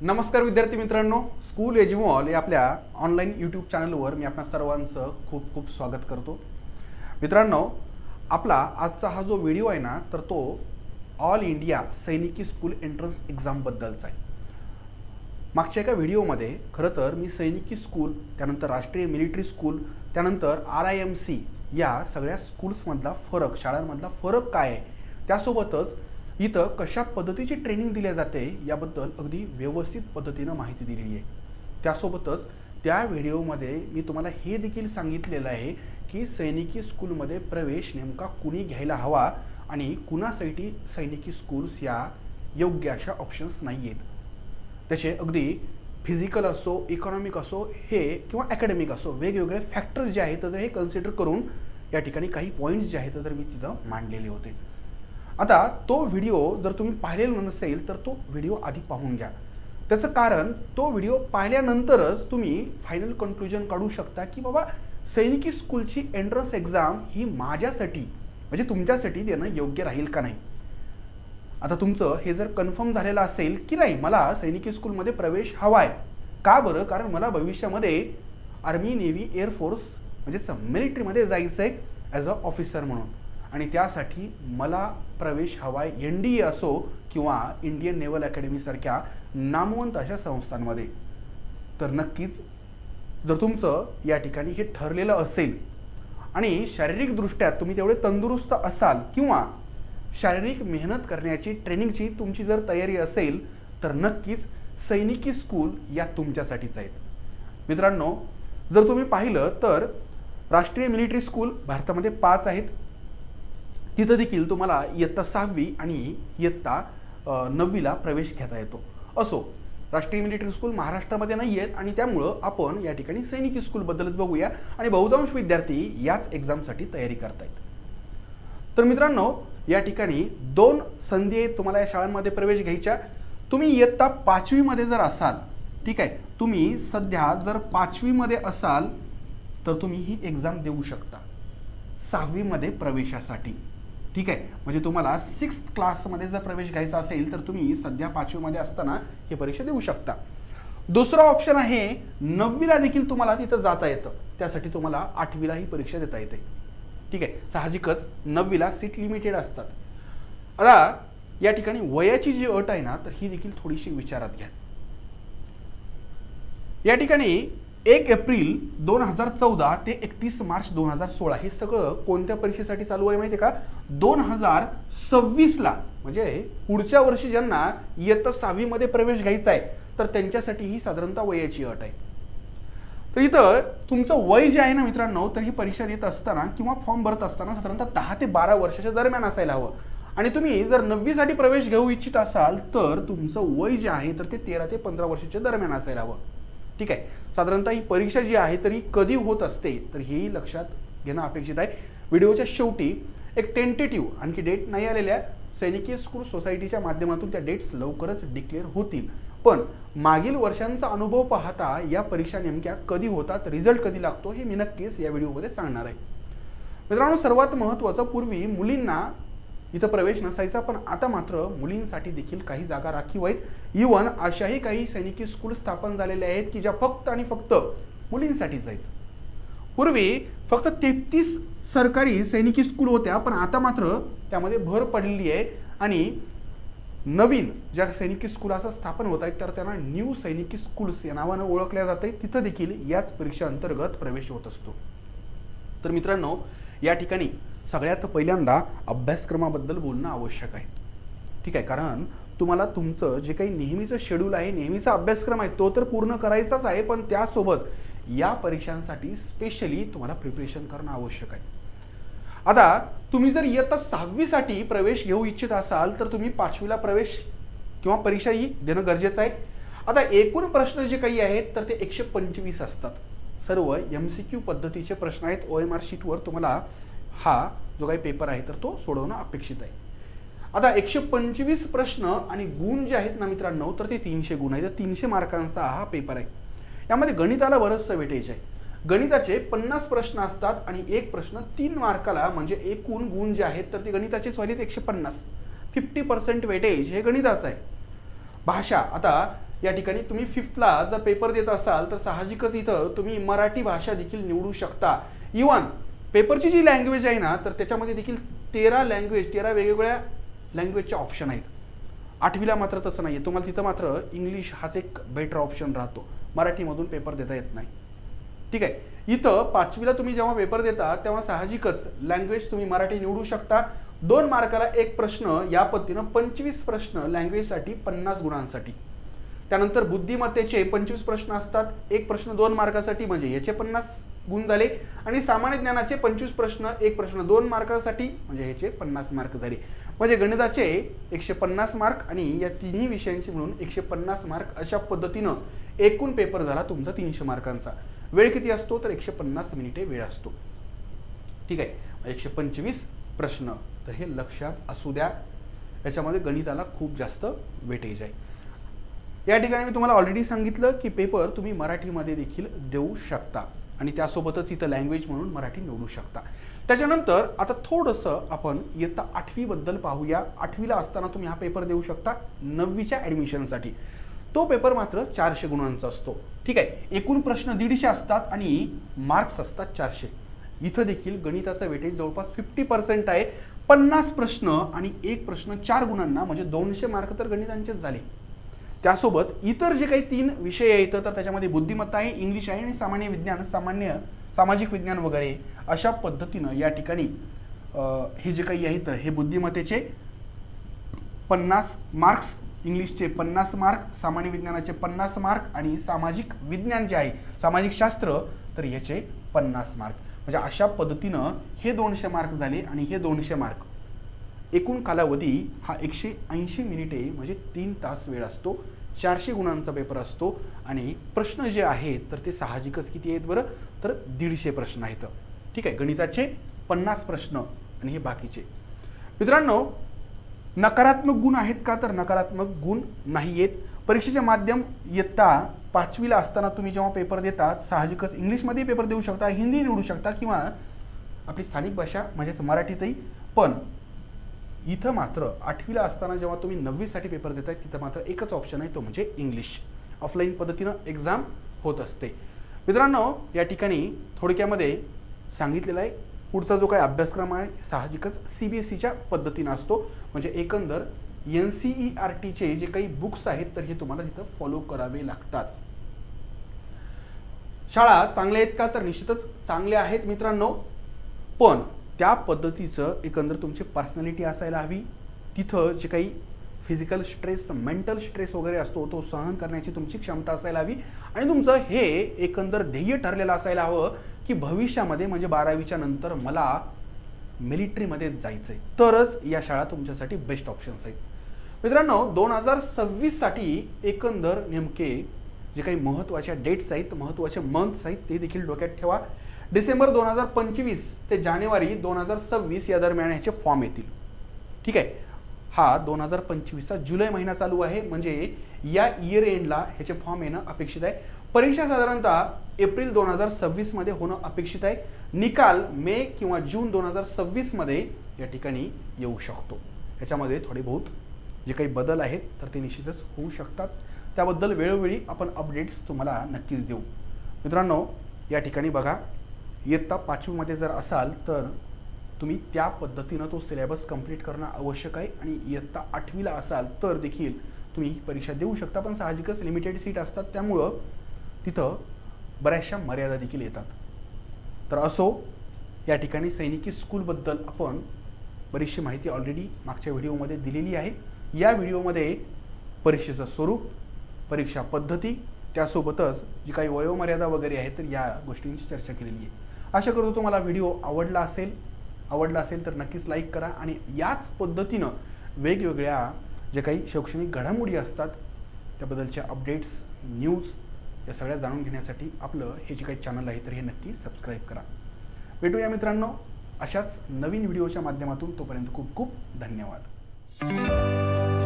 नमस्कार विद्यार्थी मित्रांनो. स्कूल एजमॉल या आपल्या ऑनलाईन यूट्यूब चॅनलवर मी आपल्या सर्वांचं खूप खूप स्वागत करतो. मित्रांनो आपला आजचा हा जो व्हिडिओ आहे ना तर तो ऑल इंडिया सैनिकी स्कूल एंट्रन्स एक्झामबद्दलचा आहे. मागच्या एका व्हिडिओमध्ये खरं तर मी सैनिकी स्कूल त्यानंतर राष्ट्रीय मिलिटरी स्कूल त्यानंतर आर आय एम सी या सगळ्या स्कूल्समधला फरक शाळांमधला फरक काय आहे? त्यासोबतच इथं कशा पद्धतीची ट्रेनिंग दिल्या जाते याबद्दल अगदी व्यवस्थित पद्धतीनं माहिती दिलेली आहे. त्यासोबतच त्या व्हिडिओमध्ये मी तुम्हाला हे देखील सांगितलेलं आहे की सैनिकी स्कूलमध्ये प्रवेश नेमका कुणी घ्यायला हवा आणि कुणासाठी सैनिकी स्कूल्स या योग्य अशा ऑप्शन्स नाही आहेत तसे अगदी फिजिकल असो इकॉनॉमिक असो हे किंवा अकॅडमिक असो वेगवेगळे फॅक्टर्स जे आहेत तर हे कन्सिडर करून या ठिकाणी काही पॉईंट्स जे आहेत तर मी तिथं मांडलेले होते. आता तो व्हिडिओ जर तुम्ही पाहिलेला नसेल तर तो व्हिडिओ आधी पाहून घ्या. त्याचं कारण तो व्हिडिओ पाहिल्यानंतरच तुम्ही फायनल कन्क्लुजन काढू शकता की बाबा सैनिकी स्कूलची एंट्रन्स एक्झाम ही माझ्यासाठी म्हणजे तुमच्यासाठी देणं योग्य राहील का नाही? आता तुमचं हे जर कन्फर्म झालेलं असेल की नाही मला सैनिकी स्कूलमध्ये प्रवेश हवा आहे का बरं? कारण मला भविष्यामध्ये आर्मी नेव्ही एअरफोर्स म्हणजेच मिलिटरीमध्ये जायचं आहे ॲज अ ऑफिसर म्हणून. आणि त्यासाठी मला प्रवेश हवा आहे एन डी ए असो किंवा इंडियन नेव्हल अकॅडमीसारख्या नामवंत अशा संस्थांमध्ये. तर नक्कीच जर तुमचं या ठिकाणी हे ठरलेलं असेल आणि शारीरिकदृष्ट्या तुम्ही तेवढे तंदुरुस्त असाल किंवा शारीरिक मेहनत करण्याची ट्रेनिंगची तुमची जर तयारी असेल तर नक्कीच सैनिकी स्कूल या तुमच्यासाठीच आहेत. मित्रांनो जर तुम्ही पाहिलं तर राष्ट्रीय मिलिटरी स्कूल भारतामध्ये पाच आहेत. तिथं देखील तुम्हाला इयत्ता सहावी आणि इयत्ता नववीला प्रवेश घेता येतो. असो राष्ट्रीय मिलिटरी स्कूल महाराष्ट्रामध्ये नाही आहेत आणि त्यामुळं आपण या ठिकाणी सैनिकी स्कूलबद्दलच बघूया आणि बहुतांश विद्यार्थी याच एक्झामसाठी तयारी करतायत. तर मित्रांनो या ठिकाणी दोन संधी आहेत तुम्हाला या शाळांमध्ये प्रवेश घ्यायच्या. तुम्ही इयत्ता पाचवीमध्ये जर असाल ठीक आहे तुम्ही सध्या जर पाचवीमध्ये असाल तर तुम्ही ही एक्झाम देऊ शकता. सहावीमध्ये प्रवेशासाठी. ठीक आहे? म्हणजे तुम्हाला सिक्स क्लासमध्ये जर प्रवेश घ्यायचा असेल तर तुम्ही सध्या पाचवीमध्ये असताना ही परीक्षा देऊ शकता. दुसरा ऑप्शन आहे नववीला देखील तुम्हाला तिथं जाता येतं. त्यासाठी तुम्हाला आठवीला ही परीक्षा देता येते. ठीक आहे? साहजिकच नववीला सीट लिमिटेड असतात. आता या ठिकाणी वयाची जी अट आहे ना तर ही देखील थोडीशी विचारात घ्या. या ठिकाणी एक एप्रिल दोन हजार चौदा ते एकतीस मार्च दोन हजार सोळा हे सगळं कोणत्या परीक्षेसाठी चालू आहे माहिती आहे का? दोन हजार सव्वीसला म्हणजे पुढच्या वर्षी ज्यांना इयत्ता सहावीमध्ये प्रवेश घ्यायचा आहे तर त्यांच्यासाठी ही साधारणतः वयाची अट आहे. तर इथं तुमचं वय जे आहे ना मित्रांनो तर ही परीक्षा देत असताना किंवा फॉर्म भरत असताना साधारणतः दहा ते बारा वर्षाच्या दरम्यान असायला हवं. आणि तुम्ही जर नववीसाठी प्रवेश घेऊ इच्छित असाल तर तुमचं वय जे आहे तर ते तेरा ते पंधरा वर्षाच्या दरम्यान असायला हवं. ठीक आहे? साधारणतः ही परीक्षा जी आहे तर ही कधी होत असते? तर हेही लक्षात घेणं अपेक्षित आहे. व्हिडिओच्या शेवटी एक टेंटेटिव्ह आणखी डेट नाही आलेल्या सैनिकी स्कूल सोसायटीच्या माध्यमातून त्या डेट्स लवकरच डिक्लेअर होतील. पण मागील वर्षांचा अनुभव पाहता या परीक्षा नेमक्या कधी होतात रिझल्ट कधी लागतो हे मी नक्कीच या व्हिडिओमध्ये सांगणार आहे. मित्रांनो सर्वात महत्त्वाचं पूर्वी मुलींना इथं प्रवेश नसायचा पण आता मात्र मुलींसाठी देखील काही जागा राखीव आहेत. इवन अशाही काही सैनिकी स्कूल स्थापन झालेल्या आहेत की ज्या फक्त आणि फक्त मुलींसाठीच आहेत. पूर्वी फक्त तेहतीस सरकारी सैनिकी स्कूल होत्या पण आता मात्र त्यामध्ये भर पडलेली आहे. आणि नवीन ज्या सैनिकी स्कूल असं स्थापन होत आहेत तर त्यांना न्यू सैनिकी स्कूल्स या नावानं ओळखल्या जाते तिथं देखील याच परीक्षा अंतर्गत प्रवेश होत असतो. तर मित्रांनो या ठिकाणी सगळ्यात पहिल्यांदा अभ्यासक्रमाबद्दल बोलणं आवश्यक आहे. ठीक आहे कारण तुम्हाला तुमचं जे काही नेहमीचं शेड्यूल आहे नेहमीचा अभ्यासक्रम आहे तो तर पूर्ण करायचाच आहे पण त्यासोबत या परीक्षांसाठी स्पेशली तुम्हाला प्रिपरेशन करणं आवश्यक आहे. आता तुम्ही जर इयत्ता सहावीसाठी प्रवेश घेऊ इच्छित असाल तर तुम्ही पाचवीला प्रवेश किंवा परीक्षा ही देणं गरजेचं आहे. आता एकूण प्रश्न जे काही आहेत तर ते एकशे पंचवीस असतात. सर्व एम सी क्यू पद्धतीचे प्रश्न आहेत. ओ एम आर शीटवर तुम्हाला हा जो काही पेपर आहे तर तो सोडवणं अपेक्षित आहे. आता एकशे पंचवीस प्रश्न आणि गुण जे आहेत ना मित्रांनो तर ते तीनशे गुण आहेत. तर तीनशे मार्कांचा हा पेपर आहे. यामध्ये गणिताला बरंचसं वेटेज आहे. गणिताचे पन्नास प्रश्न असतात आणि एक प्रश्न तीन मार्काला म्हणजे एकूण गुण जे आहेत तर ते गणिताचे सॉरी एकशे पन्नास. फिफ्टी पर्सेंट वेटेज हे गणिताचं आहे. भाषा आता या ठिकाणी तुम्ही फिफ्थला जर पेपर देत असाल तर साहजिकच इथं तुम्ही मराठी भाषा देखील निवडू शकता. इवन पेपरची जी लँग्वेज आहे ना तर त्याच्यामध्ये देखील तेरा लँग्वेज तेरा वेगवेगळ्या लँग्वेजचे ऑप्शन आहेत. आठवीला मात्र तसं नाही आहे तुम्हाला तिथं मात्र इंग्लिश हाच एक बेटर ऑप्शन राहतो. मराठीमधून पेपर देता येत नाही. ठीक आहे? इथं पाचवीला तुम्ही जेव्हा पेपर देता तेव्हा साहजिकच लँग्वेज तुम्ही मराठी निवडू शकता. दोन मार्काला एक प्रश्न या पद्धतीनं पंचवीस प्रश्न लँग्वेजसाठी पन्नास गुणांसाठी. त्यानंतर बुद्धिमत्तेचे पंचवीस प्रश्न असतात. एक प्रश्न दोन मार्कासाठी म्हणजे याचे पन्नास गुण झाले. आणि सामान्य ज्ञानाचे पंचवीस प्रश्न एक प्रश्न दोन मार्कासाठी म्हणजे ह्याचे पन्नास मार्क झाले. म्हणजे गणिताचे एकशे पन्नास मार्क आणि या तिन्ही विषयांचे मिळून एकशे पन्नास मार्क अशा पद्धतीनं एकूण पेपर झाला तुमचा तीनशे मार्कांचा. वेळ किती असतो? तर एकशे पन्नास मिनिटे वेळ असतो. ठीक आहे? एकशे पंचवीस प्रश्न. तर हे लक्षात असू द्या. याच्यामध्ये गणिताला खूप जास्त वेटेज आहे. या ठिकाणी मी तुम्हाला ऑलरेडी सांगितलं की पेपर तुम्ही मराठीमध्ये देखील देऊ शकता. आणि त्यासोबतच इथं लँग्वेज म्हणून मराठी निवडू शकता. त्याच्यानंतर आता थोडंसं आपण इयत्ता आठवीबद्दल पाहूया. आठवीला असताना तुम्ही हा पेपर देऊ शकता नववीच्या ॲडमिशनसाठी तो पेपर मात्र चारशे गुणांचा असतो. ठीक आहे? एकूण प्रश्न दीडशे असतात आणि मार्क्स असतात चारशे. इथं देखील गणिताचा वेटेज जवळपास फिफ्टी पर्सेंट आहे. पन्नास प्रश्न आणि एक प्रश्न चार गुणांना म्हणजे दोनशे मार्क तर गणितांचेच झाले. त्यासोबत इतर जे काही तीन विषय आहेत तर त्याच्यामध्ये बुद्धिमत्ता आहे इंग्लिश आहे आणि सामान्य विज्ञान सामान्य सामाजिक विज्ञान वगैरे अशा पद्धतीनं या ठिकाणी हे जे काही आहेत हे बुद्धिमत्तेचे पन्नास मार्क्स इंग्लिशचे पन्नास मार्क सामान्य विज्ञानाचे पन्नास मार्क आणि सामाजिक विज्ञान जे आहे सामाजिक शास्त्र तर याचे पन्नास मार्क. म्हणजे अशा पद्धतीनं हे दोनशे मार्क झाले आणि हे दोनशे मार्क. एकूण कालावधी हा एकशे ऐंशी मिनिटे म्हणजे तीन तास वेळ असतो. चारशे गुणांचा पेपर असतो. आणि प्रश्न जे आहेत तर ते साहजिकच किती आहेत बरं? तर दीडशे प्रश्न आहेत. ठीक आहे गणिताचे पन्नास प्रश्न आणि हे बाकीचे. मित्रांनो नकारात्मक गुण आहेत का? तर नकारात्मक गुण नाही आहेत परीक्षेचे माध्यम इयत्ता पाचवीला असताना तुम्ही जेव्हा पेपर देतात साहजिकच इंग्लिशमध्ये पेपर देऊ शकता हिंदी निवडू शकता किंवा आपली स्थानिक भाषा म्हणजेच मराठीतही. पण इथं मात्र आठवीला असताना जेव्हा तुम्ही नववीसाठी पेपर देताय तिथं मात्र एकच ऑप्शन आहे तो म्हणजे इंग्लिश ऑफलाईन पद्धतीनं एक्झाम होत असते. मित्रांनो या ठिकाणी थोडक्यामध्ये सांगितलेलं आहे पुढचा जो काही अभ्यासक्रम आहे साहजिकच सी बी एस सीच्या पद्धतीनं असतो. म्हणजे एकंदर एन सी ई आर टीचे जे काही बुक्स आहेत तर हे तुम्हाला तिथं फॉलो करावे लागतात. शाळा चांगल्या आहेत का? तर निश्चितच चांगल्या आहेत मित्रांनो. पण त्या पद्धतीचं एकंदर तुमची पर्सनॅलिटी असायला हवी. तिथं जे काही फिजिकल स्ट्रेस मेंटल स्ट्रेस वगैरे असतो तो सहन करण्याची तुमची क्षमता असायला हवी. आणि तुमचं हे एकंदर ध्येय ठरलेलं असायला हवं की भविष्यामध्ये म्हणजे बारावीच्या नंतर मला मिलिटरीमध्ये जायचं आहे तरच या शाळा तुमच्यासाठी बेस्ट ऑप्शन्स आहेत. मित्रांनो दोन हजार सव्वीससाठी एकंदर नेमके जे काही महत्त्वाच्या डेट्स आहेत महत्त्वाचे मंथ्स आहेत ते देखील डोक्यात ठेवा. डिसेंबर दोन हजार पंचवीस ते जानेवारी दोन हजार सव्वीस या दरम्यान ह्याचे फॉर्म येतील. ठीक आहे? हा दोन हजार पंचवीसचा जुलै महिना चालू आहे. म्हणजे या इयर एंडला ह्याचे फॉर्म येणं अपेक्षित आहे. परीक्षा साधारणतः एप्रिल दोन हजार सव्वीसमध्ये होणं अपेक्षित आहे. निकाल मे किंवा जून दोन हजार सव्वीसमध्ये या ठिकाणी येऊ शकतो. याच्यामध्ये थोडे बहुत जे काही बदल आहेत तर ते निश्चितच होऊ शकतात. त्याबद्दल वेळोवेळी आपण अपडेट्स तुम्हाला नक्कीच देऊ. मित्रांनो या ठिकाणी बघा. इयत्ता पाचवीमध्ये जर असाल तर तुम्ही त्या पद्धतीनं तो सिलेबस कंप्लीट करणं आवश्यक आहे. आणि इयत्ता आठवीला असाल तर देखील तुम्ही ही परीक्षा देऊ शकता. पण साहजिकच लिमिटेड सीट असतात. त्यामुळं तिथं बऱ्याचशा मर्यादा देखील येतात. तर असो या ठिकाणी सैनिकी स्कूलबद्दल आपण बरीचशी माहिती ऑलरेडी मागच्या व्हिडिओमध्ये दिलेली आहे. या व्हिडिओमध्ये परीक्षेचं स्वरूप परीक्षा पद्धती त्यासोबतच जी काही वयोमर्यादा वगैरे आहे तर या गोष्टींची चर्चा केलेली आहे. आशा करतो तुम्हाला व्हिडिओ आवडला असेल आवडला असेल तर नक्कीच लाईक करा आणि याच पद्धतीनं वेगवेगळ्या जे काही शैक्षणिक घडामोडी असतात त्याबद्दलच्या अपडेट्स न्यूज या सगळ्या जाणून घेण्यासाठी आपलं हे जे काही चॅनल आहे तर हे नक्की सबस्क्राईब करा. भेटूया मित्रांनो अशाच नवीन व्हिडिओच्या माध्यमातून. तोपर्यंत खूप खूप धन्यवाद.